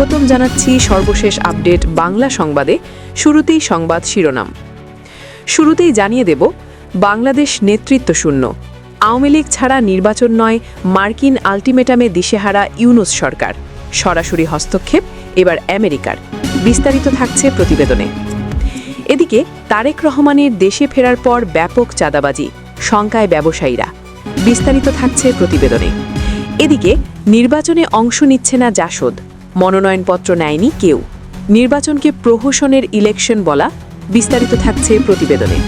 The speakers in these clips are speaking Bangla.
স্বাগতম জানাচ্ছি সর্বশেষ আপডেট বাংলা সংবাদে, শুরুতেই সংবাদ শিরোনাম। শুরুতেই জানিয়ে দেব, বাংলাদেশ নেতৃত্ব শূন্য। আওয়ামী লীগ ছাড়া নির্বাচন নয়, মার্কিন আলটিমেটামে দিশেহারা ইউনুস সরকার। সরাসরি হস্তক্ষেপ, এবার আমেরিকার। বিস্তারিত থাকছে প্রতিবেদনে। এদিকে, তারেক রহমানের দেশে ফেরার পর ব্যাপক চাঁদাবাজি, শঙ্কায় ব্যবসায়ীরা। বিস্তারিত থাকছে প্রতিবেদনে। এদিকে, নির্বাচনে অংশ নিচ্ছে না জাসদ। মনোনয়নপত্র নেয়নি কেউ। নির্বাচনকে প্রহসনের ইলেকশন বলা বিস্তারিত থাকছে প্রতিবেদনে।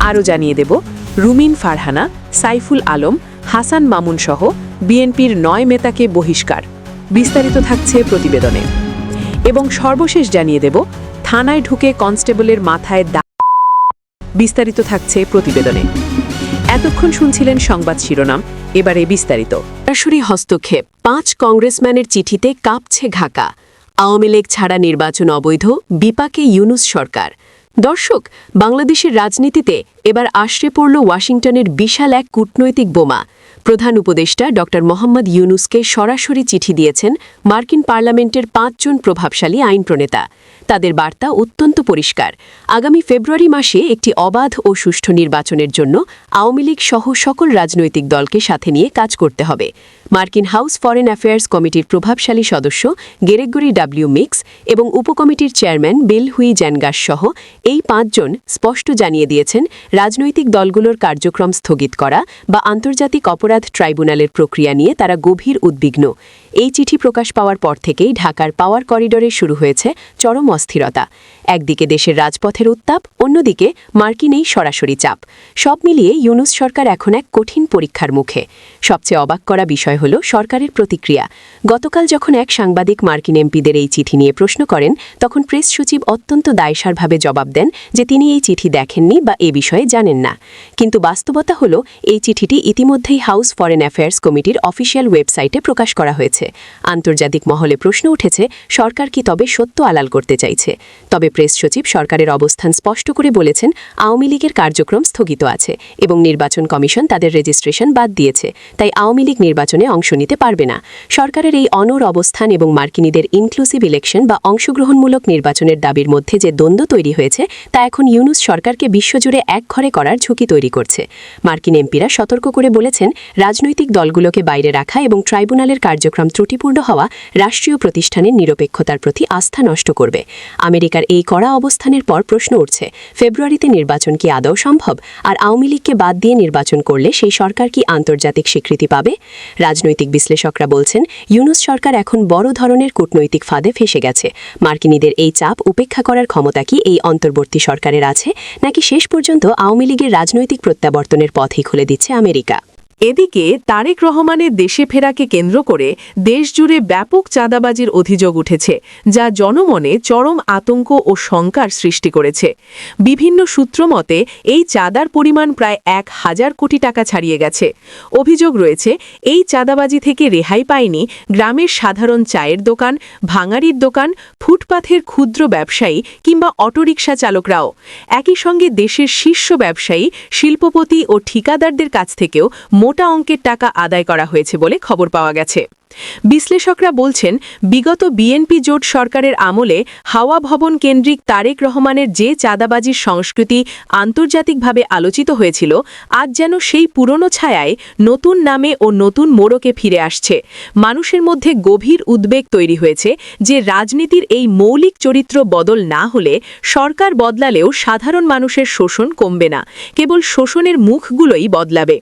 আরও জানিয়ে দেব, রুমিন ফারহানা, সাইফুল আলম, হাসান মামুন সহ বিএনপির নয় নেতাকে বহিষ্কার। বিস্তারিত থাকছে প্রতিবেদনে। এবং সর্বশেষ জানিয়ে দেব, থানায় ঢুকে কনস্টেবলের মাথায় দা বিস্তারিত থাকছে প্রতিবেদনে। এতক্ষণ শুনছিলেন সংবাদ শিরোনাম, এবারে বিস্তারিত। সরাসরি হস্তক্ষেপ, পাঁচ কংগ্রেসম্যানের চিঠিতে কাঁপছে ঘাকা। আওয়ামী লীগ ছাড়া নির্বাচন অবৈধ, বিপাকে ইউনুস সরকার। দর্শক, বাংলাদেশের রাজনীতিতে এবার আশ্রে পড়ল ওয়াশিংটনের বিশাল এক কূটনৈতিক বোমা। প্রধান উপদেষ্টা ড. মোহাম্মদ ইউনুসকে সরাসরি চিঠি দিয়েছেন মার্কিন পার্লামেন্টের পাঁচজন প্রভাবশালী আইন প্রণেতা তাদের বার্তা অত্যন্ত পরিষ্কার। আগামী ফেব্রুয়ারি মাসে একটি অবাধ ও সুষ্ঠু নির্বাচনের জন্য আওয়ামী লীগ সহ সকল রাজনৈতিক দলকে সাথে নিয়ে কাজ করতে হবে। মার্কিন হাউস ফরেন অ্যাফেয়ার্স কমিটির প্রভাবশালী সদস্য গেরেগরি ডাব্লিউ মিক্স এবং উপকমিটির চেয়ারম্যান বিল হুই জ্যানগাস সহ এই পাঁচজন স্পষ্ট জানিয়ে দিয়েছেন রাজনৈতিক দলগুলোর কার্যক্রম স্থগিত করা বা আন্তর্জাতিক অপরাধ ট্রাইব্যুনালের প্রক্রিয়া নিয়ে তারা গভীর উদ্বিগ্ন। এই চিঠি প্রকাশ পাওয়ার পর থেকেই ঢাকার পাওয়ার করিডরে শুরু হয়েছে চরম অস্থিরতা। একদিকে দেশের রাজপথের উত্তাপ, অন্যদিকে মার্কিনেই সরাসরি চাপ। সব মিলিয়ে ইউনুস সরকার এখন এক কঠিন পরীক্ষার মুখে। সবচেয়ে অবাক করা বিষয় হল সরকারের প্রতিক্রিয়া। গতকাল যখন এক সাংবাদিক মার্কিন এমপিদের এই চিঠি নিয়ে প্রশ্ন করেন, তখন প্রেস সচিব অত্যন্ত দায়সারভাবে জবাব দেন যে তিনি এই চিঠি দেখেননি বা এ বিষয়ে জানেন না। কিন্তু বাস্তবতা হল, এই চিঠিটি ইতিমধ্যেই হাউস ফরেন অ্যাফেয়ার্স কমিটির অফিসিয়াল ওয়েবসাইটে প্রকাশ করা হয়েছে। আন্তর্জাতিক মহলে প্রশ্ন উঠেছে, সরকার কি তবে সত্য আলাল করতে চাইছে? তবে প্রেস সচিব সরকারের অবস্থান স্পষ্ট করে বলেছেন, আওয়ামী লীগের কার্যক্রম স্থগিত আছে এবং নির্বাচন কমিশন তাদের রেজিস্ট্রেশন বাদ দিয়েছে, তাই আওয়ামী লীগ নির্বাচনে অংশ নিতে পারবে না। সরকারের এই অনর অবস্থান এবং মার্কিনীদের ইনক্লুসিভ ইলেকশন বা অংশগ্রহণমূলক নির্বাচনের দাবির মধ্যে যে দ্বন্দ্ব তৈরি হয়েছে, তা এখন ইউনুস সরকারকে বিশ্বজুড়ে এক ঘরে করার ঝুঁকি তৈরি করছে। মার্কিন এমপিরা সতর্ক করে বলেছেন, রাজনৈতিক দলগুলোকে বাইরে রাখা এবং ট্রাইব্যুনালের কার্যক্রম ত্রুটিপূর্ণ হওয়া রাষ্ট্রীয় প্রতিষ্ঠানের নিরপেক্ষতার প্রতি আস্থা নষ্ট করবে। আমেরিকার এই কড়া অবস্থানের পর প্রশ্ন উঠছে, ফেব্রুয়ারিতে নির্বাচন কি আদৌ সম্ভব? আর আওয়ামী লীগকে বাদ দিয়ে নির্বাচন করলে সেই সরকার কি আন্তর্জাতিক স্বীকৃতি পাবে? রাজনৈতিক বিশ্লেষকরা বলছেন, ইউনুস সরকার এখন বড় ধরনের কূটনৈতিক ফাঁদে ফেসে গেছে। মার্কিনীদের এই চাপ উপেক্ষা করার ক্ষমতা কি এই অন্তর্বর্তী সরকারের আছে? নাকি শেষ পর্যন্ত আওয়ামী লীগের রাজনৈতিক প্রত্যাবর্তনের পথই খুলে দিচ্ছে আমেরিকা? এদিকে তারেক রহমানের দেশে ফেরাকে কেন্দ্র করে দেশজুড়ে ব্যাপক চাঁদাবাজির অভিযোগ উঠেছে, যা জনমনে চরম আতঙ্ক ও শঙ্কার সৃষ্টি করেছে। বিভিন্ন সূত্র মতে, এই চাঁদার পরিমাণ প্রায় এক হাজার কোটি টাকা ছাড়িয়ে গেছে। অভিযোগ রয়েছে, এই চাঁদাবাজি থেকে রেহাই পায়নি গ্রামের সাধারণ চায়ের দোকান, ভাঙারির দোকান, ফুটপাথের ক্ষুদ্র ব্যবসায়ী কিংবা অটোরিকশা চালকরাও। একই সঙ্গে দেশের শীর্ষ ব্যবসায়ী, শিল্পপতি ও ঠিকাদারদের কাছ থেকেও অঙ্কের টাকা আদায় করা হয়েছে বলে খবর পাওয়া গেছে। বিশ্লেষকরা বলছেন, বিগত বিএনপি জোট সরকারের আমলে হাওয়া ভবন কেন্দ্রিক তারেক রহমানের যে চাঁদাবাজির সংস্কৃতি আন্তর্জাতিকভাবে আলোচিত হয়েছিল, আজ যেন সেই পুরনো ছায়ায় নতুন নামে ও নতুন মোড়কে ফিরে আসছে। মানুষের মধ্যে গভীর উদ্বেগ তৈরি হয়েছে যে রাজনীতির এই মৌলিক চরিত্র বদল না হলে সরকার বদলালেও সাধারণ মানুষের শোষণ কমবে না। কেবল শোষণের মুখগুলোই বদলাবে।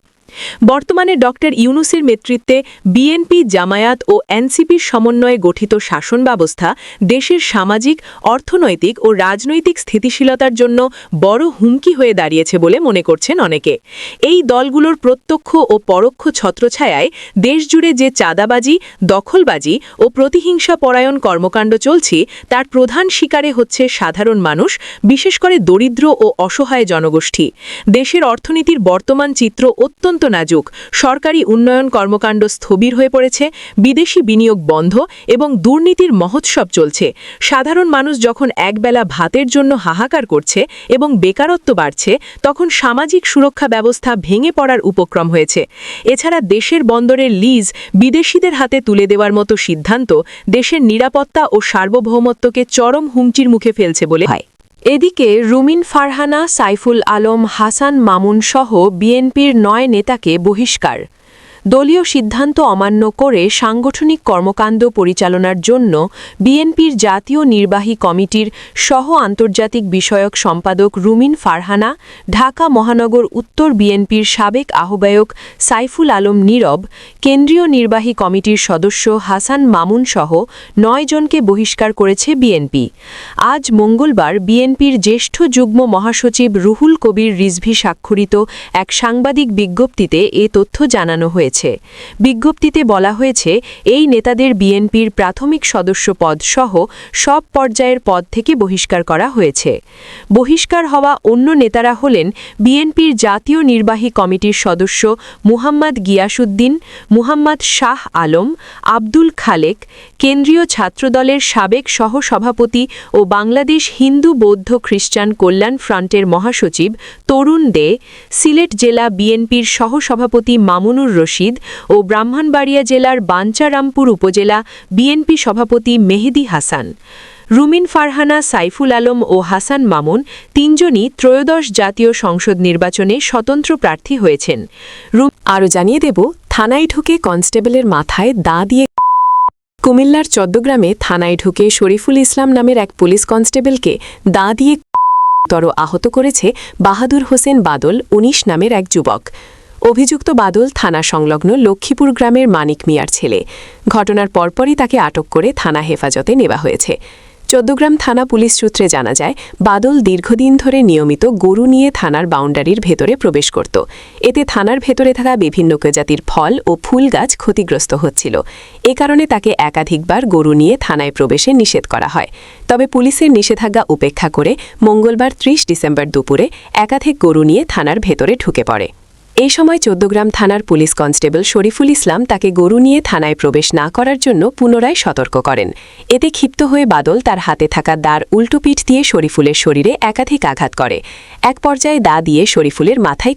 বর্তমানে ডক্টর ইউনুসের নেতৃত্বে বিএনপি, জামায়াত ও এনসিপির সমন্বয়ে গঠিত শাসন ব্যবস্থা দেশের সামাজিক, অর্থনৈতিক ও রাজনৈতিক স্থিতিশীলতার জন্য বড় হুমকি হয়ে দাঁড়িয়েছে বলে মনে করছেন অনেকে। এই দলগুলোর প্রত্যক্ষ ও পরোক্ষ ছত্রছায়ায় দেশজুড়ে যে চাঁদাবাজি, দখলবাজি ও প্রতিহিংসা পরায়ণ কর্মকাণ্ড চলছে, তার প্রধান শিকারে হচ্ছে সাধারণ মানুষ, বিশেষ করে দরিদ্র ও অসহায় জনগোষ্ঠী। দেশের অর্থনীতির বর্তমান চিত্র অত্যন্ত অত্যন্ত নাজুক। সরকারি উন্নয়ন কর্মকাণ্ড স্থবির হয়ে পড়েছে, বিদেশি বিনিয়োগ বন্ধ এবং দুর্নীতির মহোৎসব চলছে। সাধারণ মানুষ যখন একবেলা ভাতের জন্য হাহাকার করছে এবং বেকারত্ব বাড়ছে, তখন সামাজিক সুরক্ষা ব্যবস্থা ভেঙে পড়ার উপক্রম হয়েছে। এছাড়া দেশের বন্দরের লিজ বিদেশিদের হাতে তুলে দেওয়ার মতো সিদ্ধান্ত দেশের নিরাপত্তা ও সার্বভৌমত্বকে চরম হুমচির মুখে ফেলছে বলে হয়। এদিকে রুমিন ফারহানা সাইফুল আলম হাসান মামুনসহ বিএনপির নয় নেতাকে বহিষ্কার। দলীয় সিদ্ধান্ত অমান্য করে সাংগঠনিক কর্মকাণ্ড পরিচালনার জন্য বিএনপির জাতীয় নির্বাহী কমিটির সহ আন্তর্জাতিক বিষয়ক সম্পাদক রুমিন ফারহানা, ঢাকা মহানগর উত্তর বিএনপির সাবেক আহ্বায়ক সাইফুল আলম নীরব, কেন্দ্রীয় নির্বাহী কমিটির সদস্য হাসান মামুন সহ নয় জনকে বহিষ্কার করেছে বিএনপি। আজ মঙ্গলবার বিএনপির জ্যেষ্ঠ যুগ্ম মহাসচিব রুহুল কবির রিজভি স্বাক্ষরিত এক সাংবাদিক বিজ্ঞপ্তিতে এ তথ্য জানানো হয়েছে। বিজ্ঞপ্তিতে বলা হয়েছে, এই নেতাদের বিএনপির প্রাথমিক সদস্য পদ সহ সব পর্যায়ের পদ থেকে বহিষ্কার করা হয়েছে। বহিষ্কার হওয়া অন্য নেতারা হলেন বিএনপির জাতীয় নির্বাহী কমিটির সদস্য মুহাম্মদ গিয়াসুদ্দিন মুহাম্মদ শাহ আলম, আব্দুল খালেক, কেন্দ্রীয় ছাত্রদলের সাবেক সহসভাপতি ও বাংলাদেশ হিন্দু বৌদ্ধ খ্রিস্টান কল্যাণ ফ্রন্টের মহাসচিব তরুণ দে, সিলেট জেলা বিএনপির সহসভাপতি মামুনুর রশিদ ও ব্রাহ্মণবাড়িয়া জেলার বাঞ্চারামপুর উপজেলা বিএনপি সভাপতি মেহেদি হাসান। রুমিন ফারহানা, সাইফুল আলম ও হাসান মামুন তিনজনই ত্রয়োদশ জাতীয় সংসদ নির্বাচনে স্বতন্ত্র প্রার্থী হয়েছেন। আরও জানিয়ে দেব, থানায় ঢুকে কনস্টেবলের মাথায় দা দিয়ে কুমিল্লার চদ্দগ্রামে থানায় ঢুকে শরীফুল ইসলাম নামের এক পুলিশ কনস্টেবলকে দা দিয়ে তর আহত করেছে বাহাদুর হোসেন বাদল ১৯ নামের এক যুবক। অভিযুক্ত বাদল থানা সংলগ্ন লক্ষ্মীপুর গ্রামের মানিক মিয়ার ছেলে। ঘটনার পরপরই তাকে আটক করে থানা হেফাজতে নেওয়া হয়েছে। চৌদ্দগ্রাম থানা পুলিশ সূত্রে জানা যায়, বাদল দীর্ঘদিন ধরে নিয়মিত গরু নিয়ে থানার বাউন্ডারির ভেতরে প্রবেশ করত। এতে থানার ভেতরে থাকা বিভিন্ন প্রজাতির ফল ও ফুল গাছ ক্ষতিগ্রস্ত হচ্ছিল। এ কারণে তাকে একাধিকবার গরু নিয়ে থানায় প্রবেশে নিষেধ করা হয়। তবে পুলিশের নিষেধাজ্ঞা উপেক্ষা করে মঙ্গলবার ত্রিশ ডিসেম্বর দুপুরে একাধিক গরু নিয়ে থানার ভেতরে ঢুকে পড়ে। এই সময় চোদ্দগ্রাম থানার পুলিশ কনস্টেবল শরীফুল ইসলাম তাকে গরু নিয়ে থানায় প্রবেশ না করার জন্য পুনরায় সতর্ক করেন। এতে ক্ষিপ্ত হয়ে বাদল তার হাতে থাকা দার উল্টোপিঠ দিয়ে শরীফুলের শরীরে একাধিক আঘাত করে। এক পর্যায়ে দা দিয়ে শরীফুলের মাথায়